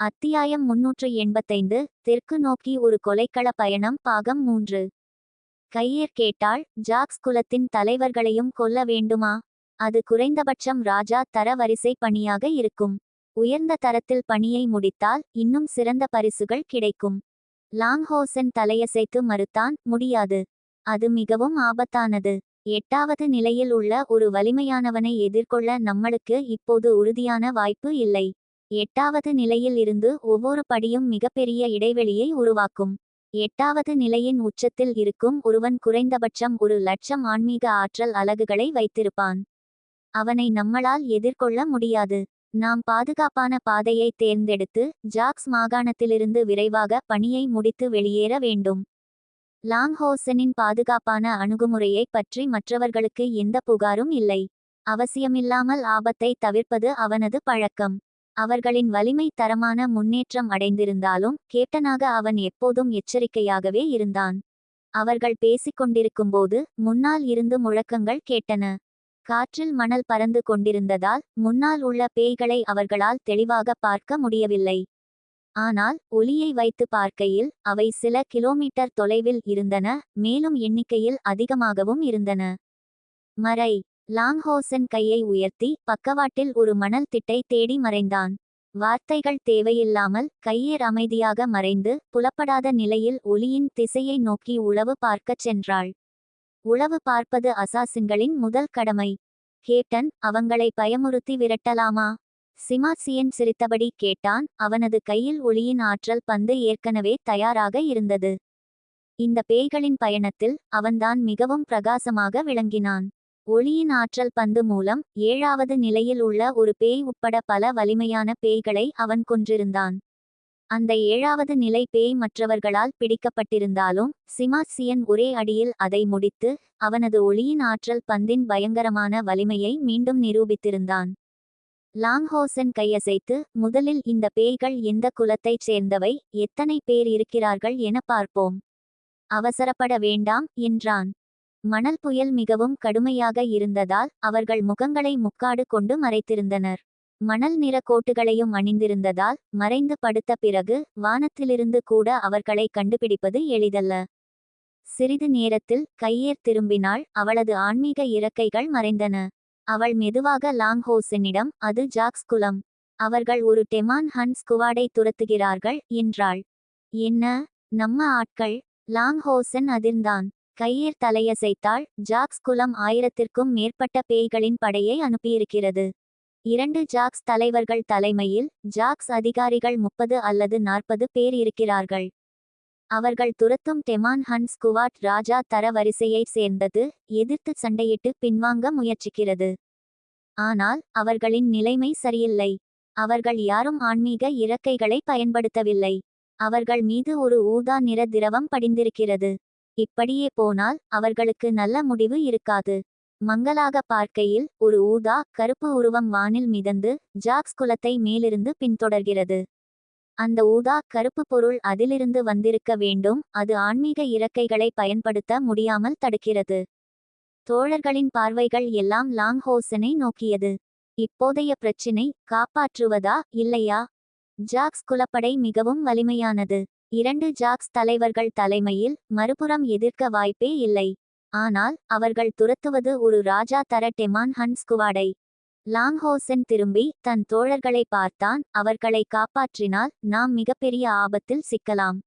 அத்தியாயம் முன்னூற்று எண்பத்தைந்து தெற்கு நோக்கி ஒரு கொலைக்கள பயணம் பாகம் மூன்று. கையேர் கேட்டால் ஜாக்ஸ் குலத்தின் தலைவர்களையும் கொல்ல வேண்டுமா? அது குறைந்தபட்சம் ராஜா தர வரிசை பணியாக இருக்கும். உயர்ந்த தரத்தில் பணியை முடித்தால் இன்னும் சிறந்த பரிசுகள் கிடைக்கும். லாங்ஹோசன் தலையசைத்து மறுத்தான் முடியாது. அது மிகவும் ஆபத்தானது. எட்டாவது நிலையில் உள்ள ஒரு வலிமையானவனை எதிர்கொள்ள நம்மளுக்கு இப்போது உறுதியான வாய்ப்பு இல்லை. எட்டாவது நிலையில் இருந்து ஒவ்வொரு படியும் மிகப்பெரிய இடைவெளியை உருவாக்கும். எட்டாவது நிலையின் உச்சத்தில் இருக்கும் ஒருவன் குறைந்தபட்சம் ஒரு லட்சம் ஆன்மீக ஆற்றல் அலகுகளை வைத்திருப்பான். அவனை நம்மளால் எதிர்கொள்ள முடியாது. நாம் பாதுகாப்பான பாதையை தேர்ந்தெடுத்து ஜாக்ஸ் மாகாணத்திலிருந்து விரைவாக பணியை முடித்து வெளியேற வேண்டும். லாங்ஹோசனின் பாதுகாப்பான அணுகுமுறையை பற்றி மற்றவர்களுக்கு எந்த புகாரும் இல்லை. அவசியமில்லாமல் ஆபத்தை தவிர்ப்பது அவனது பழக்கம். அவர்களின் வலிமை தரமான முன்னேற்றம் அடைந்திருந்தாலும் கேப்டனாக அவன் எப்போதும் எச்சரிக்கையாகவே இருந்தான். அவர்கள் பேசிக்கொண்டிருக்கும்போது முன்னால் இருந்து முழக்கங்கள் கேட்டன. காற்றில் மணல் பறந்து கொண்டிருந்ததால் முன்னால் உள்ள பேய்களை அவர்களால் தெளிவாக பார்க்க முடியவில்லை. ஆனால் ஒலியை வைத்து பார்க்கையில் அவை சில கிலோமீட்டர் தொலைவில் இருந்தன மேலும் எண்ணிக்கையில் அதிகமாகவும் இருந்தன. மறை லாங்ஹோசன் கையை உயர்த்தி பக்கவாட்டில் ஒரு மணல் திட்டை தேடி மறைந்தான். வார்த்தைகள் தேவையில்லாமல் கையேர் அமைதியாக மறைந்து புலப்படாத நிலையில் ஒளியின் திசையை நோக்கி உளவு பார்க்கச் சென்றாள். உளவு பார்ப்பது அசாசின்களின் முதல் கடமை. கேப்டன் அவங்களை பயமுறுத்தி விரட்டலாமா? சிமாசியன் சிரித்தபடி கேட்டான். அவனது கையில் ஒளியின் ஆற்றல் பந்து ஏற்கனவே தயாராக இருந்தது. இந்த பேய்களின் பயணத்தில் அவன்தான் மிகவும் பிரகாசமாக விளங்கினான். ஒளியின் ஆற்றல் பந்து மூலம் ஏழாவது நிலையில் உள்ள ஒரு பேய் உட்பட பல வலிமையான பேய்களை அவன் கொன்றிருந்தான். அந்த ஏழாவது நிலை பேய் மற்றவர்களால் பிடிக்கப்பட்டிருந்தாலும் சிமாசியன் ஒரே அடியில் அதை முடித்து அவனது ஒளியின் ஆற்றல் பந்தின் பயங்கரமான வலிமையை மீண்டும் நிரூபித்திருந்தான். லாங்ஹோசன் கையசைத்து முதலில் இந்த பேய்கள் எந்த குலத்தைச் சேர்ந்தவை எத்தனை பேர் இருக்கிறார்கள் என பார்ப்போம். அவசரப்பட வேண்டாம் என்றான். மணல் புயல் மிகவும் கடுமையாக இருந்ததால் அவர்கள் முகங்களை முக்காடு கொண்டு மறைத்திருந்தனர். மணல் நிற கோட்டுகளையும் அணிந்திருந்ததால் மறைந்து படுத்த பிறகு வானத்திலிருந்து கூட அவர்களை கண்டுபிடிப்பது எளிதல்ல. சிறிது நேரத்தில் கையேர் திரும்பினாள் அவளது ஆன்மீக இறக்கைகள் மறைந்தன. அவள் மெதுவாக லாங்ஹோசனிடம் அது ஜாக்ஸ் குலம் அவர்கள் ஒரு டெமான் ஹன் ஸ்குவாடை துரத்துகிறார்கள் என்றாள். என்ன? நம்ம ஆட்கள்? லாங்ஹோசன் அதிர்ந்தான். கையேர் தலையசைத்தாள் ஜாக்ஸ் குலம் ஆயிரத்திற்கும் மேற்பட்ட பேய்களின் படையை அனுப்பியிருக்கிறது. இரண்டு ஜாக்ஸ் தலைவர்கள் தலைமையில் ஜாக்ஸ் அதிகாரிகள் முப்பது அல்லது நாற்பது பேர் இருக்கிறார்கள். அவர்கள் துரத்தும் டெமான் ஹன் ஸ்குவாட் ராஜா தர வரிசையைச் சேர்ந்தது எதிர்த்து சண்டையிட்டு பின்வாங்க முயற்சிக்கிறது. ஆனால் அவர்களின் நிலைமை சரியில்லை. அவர்கள் யாரும் ஆன்மீக இறக்கைகளை பயன்படுத்தவில்லை. அவர்கள் மீது ஒரு ஊதா நிற திரவம் படிந்திருக்கிறது. இப்படியே போனால் அவர்களுக்கு நல்ல முடிவு இருக்காது. மங்களாக பார்க்கையில் ஒரு ஊதா கருப்பு உருவம் வானில் மிதந்து ஜாக்ஸ் குலத்தை மேலிருந்து பின்தொடர்கிறது. அந்த ஊதா கருப்பு பொருள் அதிலிருந்து வந்திருக்க வேண்டும் அது ஆன்மீக இறக்கைகளை பயன்படுத்த முடியாமல் தடுக்கிறது. தோழர்களின் பார்வைகள் எல்லாம் லாங்ஹோசனை நோக்கியது. இப்போதைய பிரச்சினை காப்பாற்றுவதா இல்லையா? ஜாக்ஸ் குலப்படை மிகவும் வலிமையானது. இரண்டு ஜாக்ஸ் தலைவர்கள் தலைமையில் மறுபுறம் எதிர்க்க வாய்ப்பே இல்லை. ஆனால் அவர்கள் துரத்துவது ஒரு ராஜா தர டெமான் ஹன் ஸ்குவாடை லாங்ஹோசன் திரும்பி தன் தோழர்களை பார்த்தான். அவர்களை காப்பாற்றினால் நாம் மிகப்பெரிய ஆபத்தில் சிக்கலாம்.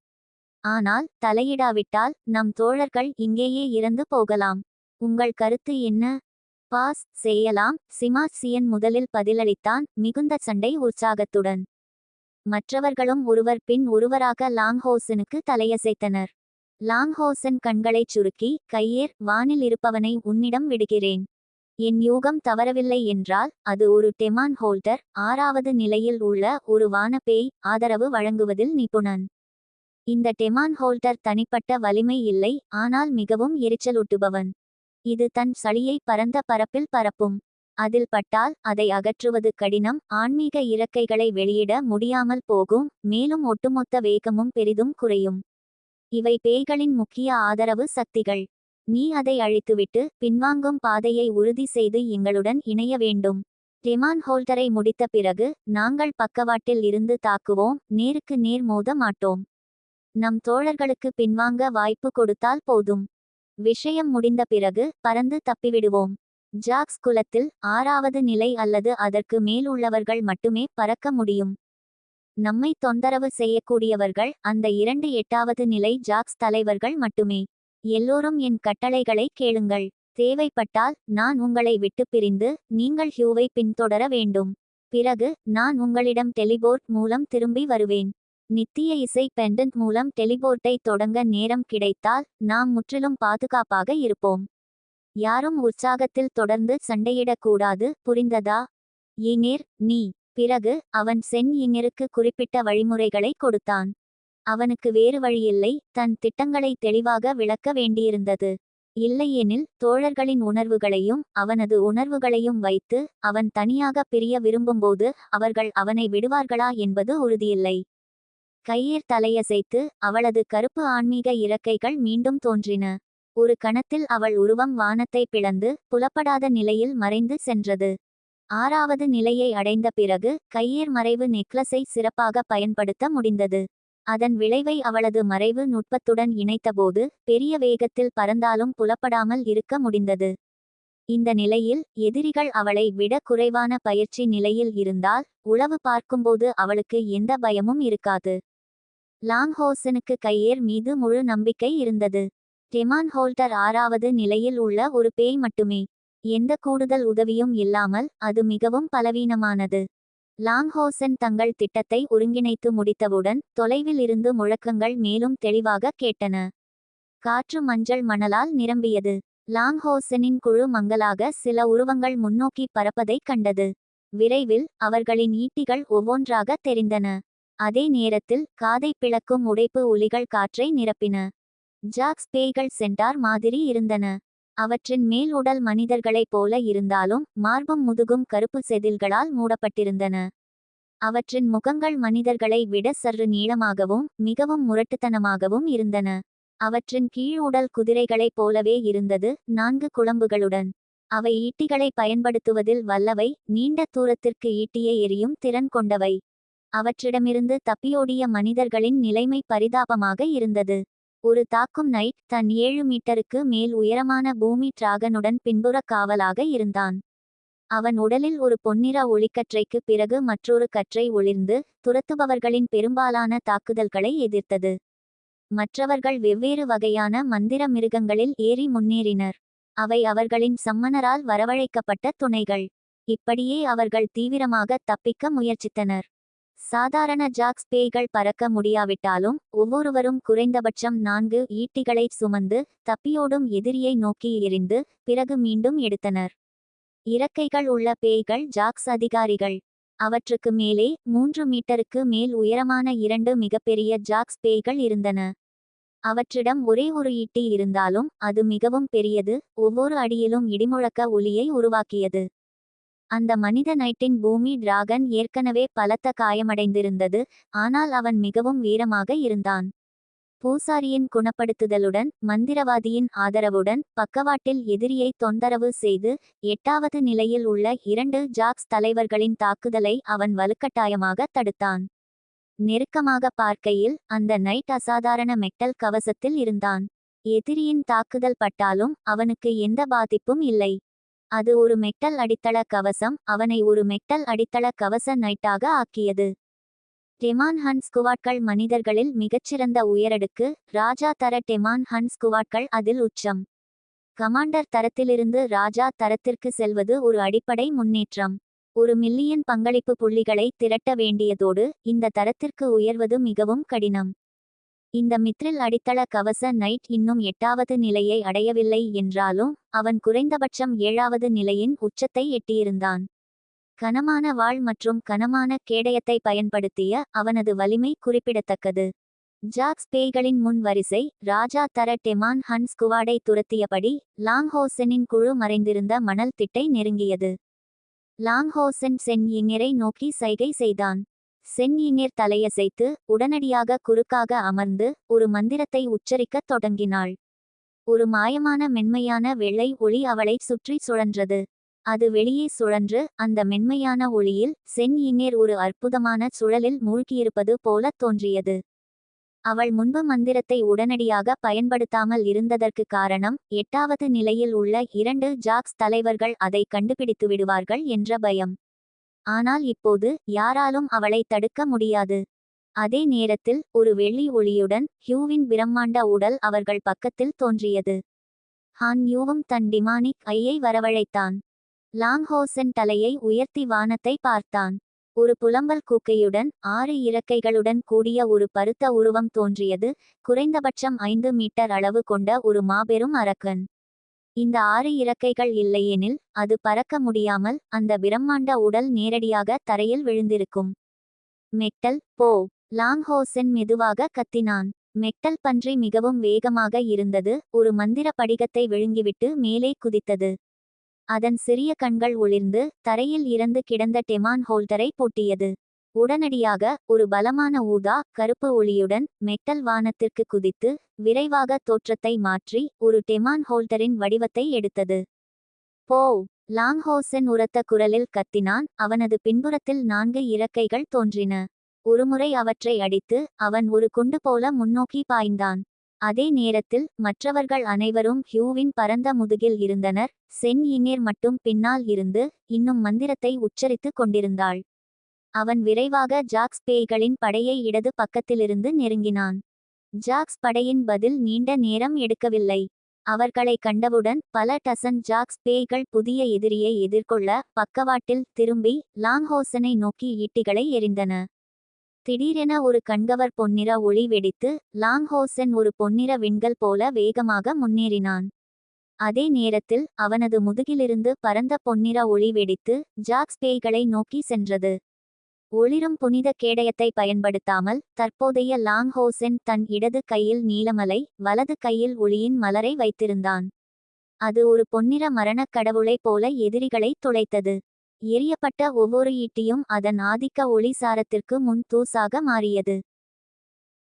ஆனால் தலையிடாவிட்டால் நம் தோழர்கள் இங்கேயே இறந்து போகலாம். உங்கள் கருத்து என்ன? பாஸ் செய்யலாம். சிமாசியன் முதலில் பதிலளித்தான் மிகுந்த சண்டை உற்சாகத்துடன். மற்றவர்களும் ஒருவர் பின் ஒருவராக லாங்ஹோசனுக்கு தலையசைத்தனர். லாங்ஹோசன் கண்களைச் சுருக்கி கையேர் வானில் இருப்பவனை உன்னிடம் விடுகிறேன். என் யூகம் தவறவில்லை என்றால் அது ஒரு டெமான் ஹோல்டர் ஆறாவது நிலையில் உள்ள ஒரு வானப்பேய் ஆதரவு வழங்குவதில் நிபுணன். இந்த டெமான் ஹோல்டர் தனிப்பட்ட வலிமை இல்லை ஆனால் மிகவும் எரிச்சலூட்டுபவன். இது தன் சளியை பரந்த பரப்பில் பரப்பும். அதில் பட்டால் அதை அகற்றுவது கடினம். ஆன்மீக இறக்கைகளை வெளியிட முடியாமல் போகும். மேலும் ஒட்டுமொத்த வேகமும் பெரிதும் குறையும். இவை பேய்களின் முக்கிய ஆதரவு சக்திகள். நீ அதை அழித்துவிட்டு பின்வாங்கும் பாதையை உறுதி செய்து எங்களுடன் இணைய வேண்டும். டெமான் ஹோல்டரை முடித்த பிறகு நாங்கள் பக்கவாட்டில் இருந்து தாக்குவோம். நேருக்கு நேர் மோத மாட்டோம். நம் தோழர்களுக்கு பின்வாங்க வாய்ப்பு கொடுத்தால் போதும். விஷயம் முடிந்த பிறகு பறந்து தப்பிவிடுவோம். ஜாக்ஸ் குலத்தில் ஆறாவது நிலை அல்லது அதற்கு மேல் உள்ளவர்கள் மட்டுமே பறக்க முடியும். நம்மை தொந்தரவு செய்யக்கூடியவர்கள் அந்த இரண்டு எட்டாவது நிலை ஜாக்ஸ் தலைவர்கள் மட்டுமே. எல்லோரும் என் கட்டளைகளை கேளுங்கள். தேவைப்பட்டால் நான் உங்களை விட்டு பிரிந்து நீங்கள் ஹியூவை பின்தொடர வேண்டும். பிறகு நான் உங்களிடம் டெலிபோர்ட் மூலம் திரும்பி வருவேன். நித்திய இசை பெண்டன்ட் மூலம் டெலிபோர்ட்டை தொடங்க நேரம் கிடைத்தால் நாம் முற்றிலும் பாதுகாப்பாக இருப்போம். யாரும் உற்சாகத்தில் தொடர்ந்து சண்டையிடக்கூடாது புரிந்ததா? இனிர் நீ. பிறகு அவன் சென் இனிருக்கு குறிப்பிட்ட வழிமுறைகளை கொடுத்தான். அவனுக்கு வேறு வழியில்லை தன் திட்டங்களை தெளிவாக விளக்க வேண்டியிருந்தது. இல்லையெனில் தோழர்களின் உணர்வுகளையும் அவனது உணர்வுகளையும் வைத்து அவன் தனியாக பிரிய விரும்பும்போது அவர்கள் அவனை விடுவார்களா என்பது உறுதியில்லை. கையீர் தலையசைத்து அவளது கருப்பு ஆன்மீக இறக்கைகள் மீண்டும் தோன்றின. ஒரு கணத்தில் அவள் உருவம் வானத்தை பிளந்து புலப்படாத நிலையில் மறைந்து சென்றது. ஆறாவது நிலையை அடைந்த பிறகு கையேர் மறைவு நெக்லஸை சிறப்பாக பயன்படுத்த முடிந்தது. அதன் விளைவை அவளது மறைவு நுட்பத்துடன் இணைத்தபோது பெரிய வேகத்தில் பறந்தாலும் புலப்படாமல் இருக்க முடிந்தது. இந்த நிலையில் எதிரிகள் அவளை விட குறைவான பயிற்சி நிலையில் இருந்தால் உளவு பார்க்கும்போது அவளுக்கு எந்த பயமும் இருக்காது. லாங்ஹோசனுக்கு கையேர் மீது முழு நம்பிக்கை இருந்தது. டெமான் ஹோல்டர் ஆறாவது நிலையில் உள்ள ஒரு பேய் மட்டுமே. எந்த கூடுதல் உதவியும் இல்லாமல் அது மிகவும் பலவீனமானது. லாங்ஹோசன் தங்கள் திட்டத்தை ஒருங்கிணைத்து முடித்தவுடன் தொலைவில் இருந்து முழக்கங்கள் மேலும் தெளிவாக கேட்டன. காற்று மஞ்சள் மணலால் நிரம்பியது. லாங்ஹோசனின் குழு மங்கலாக சில உருவங்கள் முன்னோக்கி பறப்பதைக் கண்டது. விரைவில் அவர்களின் ஈட்டிகள் ஒவ்வொன்றாக தெரிந்தன. அதே நேரத்தில் காதை பிளக்கும் உடைப்பு ஒலிகள் காற்றை நிரப்பின. ஜாக்ஸ் பேய்கள் சென்டார் மாதிரி இருந்தன. அவற்றின் மேல் உடல் மனிதர்களைப் போல இருந்தாலும் மார்பும் முதுகும் கருப்பு செதில்களால் மூடப்பட்டிருந்தன. அவற்றின் முகங்கள் மனிதர்களை விட சற்று நீளமாகவும் மிகவும் முரட்டுத்தனமாகவும் இருந்தன. அவற்றின் கீழ் உடல் குதிரைகளைப் போலவே இருந்தது நான்கு குழம்புகளுடன். அவை ஈட்டிகளை பயன்படுத்துவதில் வல்லவை நீண்ட தூரத்திற்கு ஈட்டியை எரியும் திறன் கொண்டவை. அவற்றிடமிருந்து தப்பியோடிய மனிதர்களின் நிலைமை பரிதாபமாக இருந்தது. ஒரு தாக்கும் நைட் தன் ஏழு மீட்டருக்கு மேல் உயரமான பூமி டிராகனுடன் பின்புற காவலாக இருந்தான். அவன் உடலில் ஒரு பொன்னிற ஒளிக்கற்றைக்கு பிறகு மற்றொரு கற்றை ஒளிர்ந்து துரத்துபவர்களின் பெரும்பாலான தாக்குதல்களை எதிர்த்தது. மற்றவர்கள் வெவ்வேறு வகையான மந்திர மிருகங்களில் ஏறி முன்னேறினர். அவை அவர்களின் சம்மனரால் வரவழைக்கப்பட்ட துணைகள். இப்படியே அவர்கள் தீவிரமாக தப்பிக்க முயற்சித்தனர். சாதாரண ஜாக்ஸ் பேய்கள் பறக்க முடியாவிட்டாலும் ஒவ்வொருவரும் குறைந்தபட்சம் நான்கு ஈட்டிகளை சுமந்து தப்பியோடும் எதிரியை நோக்கி எறிந்து பிறகு மீண்டும் எடுத்தனர். இறக்கைகள் உள்ள பேய்கள் ஜாக்ஸ் அதிகாரிகள். அவற்றுக்கு மேலே மூன்று மீட்டருக்கு மேல் உயரமான இரண்டு மிகப்பெரிய ஜாக்ஸ் பேய்கள் இருந்தன. அவற்றிடம் ஒரே ஒரு ஈட்டி இருந்தாலும் அது மிகவும் பெரியது ஒவ்வொரு அடியிலும் இடிமுழக்க ஒலியை உருவாக்கியது. அந்த மனித நைட்டின் பூமி டிராகன் ஏற்கனவே பலத்த காயமடைந்திருந்தது ஆனால் அவன் மிகவும் வீரமாக இருந்தான். பூசாரியின் குணப்படுத்துதலுடன் மந்திரவாதியின் ஆதரவுடன் பக்கவாட்டில் எதிரியை தொந்தரவு செய்து எட்டாவது நிலையில் உள்ள இரண்டு ஜாக்ஸ் தலைவர்களின் தாக்குதலை அவன் வலுக்கட்டாயமாக தடுத்தான். நெருக்கமாக பார்க்கையில் அந்த நைட் அசாதாரண மெட்டல் கவசத்தில் இருந்தான். எதிரியின் தாக்குதல் பட்டாலும் அவனுக்கு எந்த பாதிப்பும் இல்லை. அது ஒரு மெட்டல் அடித்தள கவசம் அவனை ஒரு மெட்டல் அடித்தள கவச நைட்டாக ஆக்கியது. டெமான் ஹன் ஸ்குவாட்கள் மனிதர்களில் மிகச்சிறந்த உயரடுக்கு ராஜா தர டெமான் ஹன் ஸ்குவாட்கள் அதில் உச்சம். கமாண்டர் தரத்திலிருந்து ராஜா தரத்திற்கு செல்வது ஒரு அடிப்படை முன்னேற்றம். ஒரு மில்லியன் பங்களிப்பு புள்ளிகளை திரட்ட வேண்டியதோடு இந்த தரத்திற்கு உயர்வது மிகவும் கடினம். இந்த மித்ரில் அடித்தள கவச நைட் இன்னும் எட்டாவது நிலையை அடையவில்லை என்றாலும் அவன் குறைந்தபட்சம் ஏழாவது நிலையின் உச்சத்தை எட்டியிருந்தான். கனமான வாள் மற்றும் கனமான கேடயத்தை பயன்படுத்திய அவனது வலிமை குறிப்பிடத்தக்கது. ஜாக்ஸ் பேய்களின் முன் வரிசை ராஜா தர டெமான் ஹன் குவாடை துரத்தியபடி லாங்ஹோசனின் குழு மறைந்திருந்த மணல் திட்டை நெருங்கியது. லாங்ஹோசன் சென் இங்கிரை நோக்கி சைகை செய்தான். சென்னியினர் தலையசைத்து உடனடியாக குறுக்காக அமர்ந்து ஒரு மந்திரத்தை உச்சரிக்கத் தொடங்கினாள். ஒரு மாயமான மென்மையான வெள்ளை ஒளி அவளை சுற்றி சுழன்றது. அது வெளியே சுழன்று அந்த மென்மையான ஒளியில் சென் இனேர் ஒரு அற்புதமான சுழலில் மூழ்கியிருப்பது போலத் தோன்றியது. அவள் முன்பு மந்திரத்தை உடனடியாக பயன்படுத்தாமல் இருந்ததற்கு காரணம் எட்டாவது நிலையில் உள்ள இரண்டு ஜாக்ஸ் தலைவர்கள் அதை கண்டுபிடித்து விடுவார்கள் என்ற பயம். ஆனால் இப்போது யாராலும் அவளை தடுக்க முடியாது. அதே நேரத்தில் ஒரு வெள்ளி ஒளியுடன் ஹியூவின் பிரம்மாண்ட உடல் அவர்கள் பக்கத்தில் தோன்றியது. ஹான் யூவும் தன் டிமானிக் ஐயை வரவழைத்தான். லாங்ஹோசன் தலையை உயர்த்தி வானத்தை பார்த்தான். ஒரு புலம்பல் கூக்கையுடன் ஆறு இறக்கைகளுடன் கூடிய ஒரு பருத்த உருவம் தோன்றியது. குறைந்தபட்சம் ஐந்து மீட்டர் அளவு கொண்ட ஒரு மாபெரும் அரக்கன். இந்த ஆறு இறக்கைகள் இல்லையெனில் அது பறக்க முடியாமல் அந்த பிரம்மாண்ட உடல் நேரடியாக தரையில் விழுந்திருக்கும். மெக்டல் போ. லாங்ஹோசென் மெதுவாக கத்தினான். மெக்டல் பன்றி மிகவும் வேகமாக இருந்தது. ஒரு மந்திர படிகத்தை விழுங்கிவிட்டு மேலே குதித்தது. அதன் சிறிய கண்கள் ஒளிர்ந்து தரையில் இறந்து கிடந்த டெமான் ஹோல்டரை பூட்டியது. உடனடியாக ஒரு பலமான ஊதா கருப்பு ஒளியுடன் மெட்டல் வானத்திற்கு குதித்து விரைவாக தோற்றத்தை மாற்றி ஒரு டெமான் ஹோல்டரின் வடிவத்தை எடுத்தது. போ! லாங்ஹோசன் உரத்த குரலில் கத்தினான். அவனது பின்புறத்தில் நான்கு இறக்கைகள் தோன்றின. ஒருமுறை அவற்றை அடித்து அவன் ஒரு குண்டு போல முன்னோக்கி பாய்ந்தான். அதே நேரத்தில் மற்றவர்கள் அனைவரும் ஹியூவின் பரந்த முதுகில் இருந்தனர். சென் இனேர் மட்டும் பின்னால் இருந்து இன்னும் மந்திரத்தை உச்சரித்துக் கொண்டிருந்தாள். அவன் விரைவாக ஜாக்ஸ் பேய்களின் படையை இடது பக்கத்திலிருந்து நெருங்கினான். ஜாக்ஸ் படையின் பதில் நீண்ட நேரம் எடுக்கவில்லை. அவர்களை கண்டவுடன் பல டசன் ஜாக்ஸ் பேய்கள் புதிய எதிரியை எதிர்கொள்ள பக்கவாட்டில் திரும்பி லாங்ஹோசனை நோக்கி ஈட்டிகளை எரிந்தன திடீரென ஒரு கண்கவர் பொன்னிற ஒளி வெடித்து லாங்ஹோசன் ஒரு பொன்னிற விண்கள் போல வேகமாக முன்னேறினான். அதே நேரத்தில் அவனது முதுகிலிருந்து பரந்த பொன்னிற ஒளி வெடித்து ஜாக்ஸ் பேய்களை நோக்கி சென்றது. ஒளிரும் புனித கேடயத்தை பயன்படுத்தாமல் தற்போதைய லாங் ஹோசென் தன் இடது கையில் நீலமலை வலது கையில் ஒளியின் மலரை வைத்திருந்தான். அது ஒரு பொன்னிற மரணக் கடவுளைப் போல எதிரிகளை துளைத்தது. எரியப்பட்ட ஒவ்வொரு ஈட்டியும் அதன் ஆதிக்க ஒளி சாரத்திற்கு முன் தூசாக மாறியது.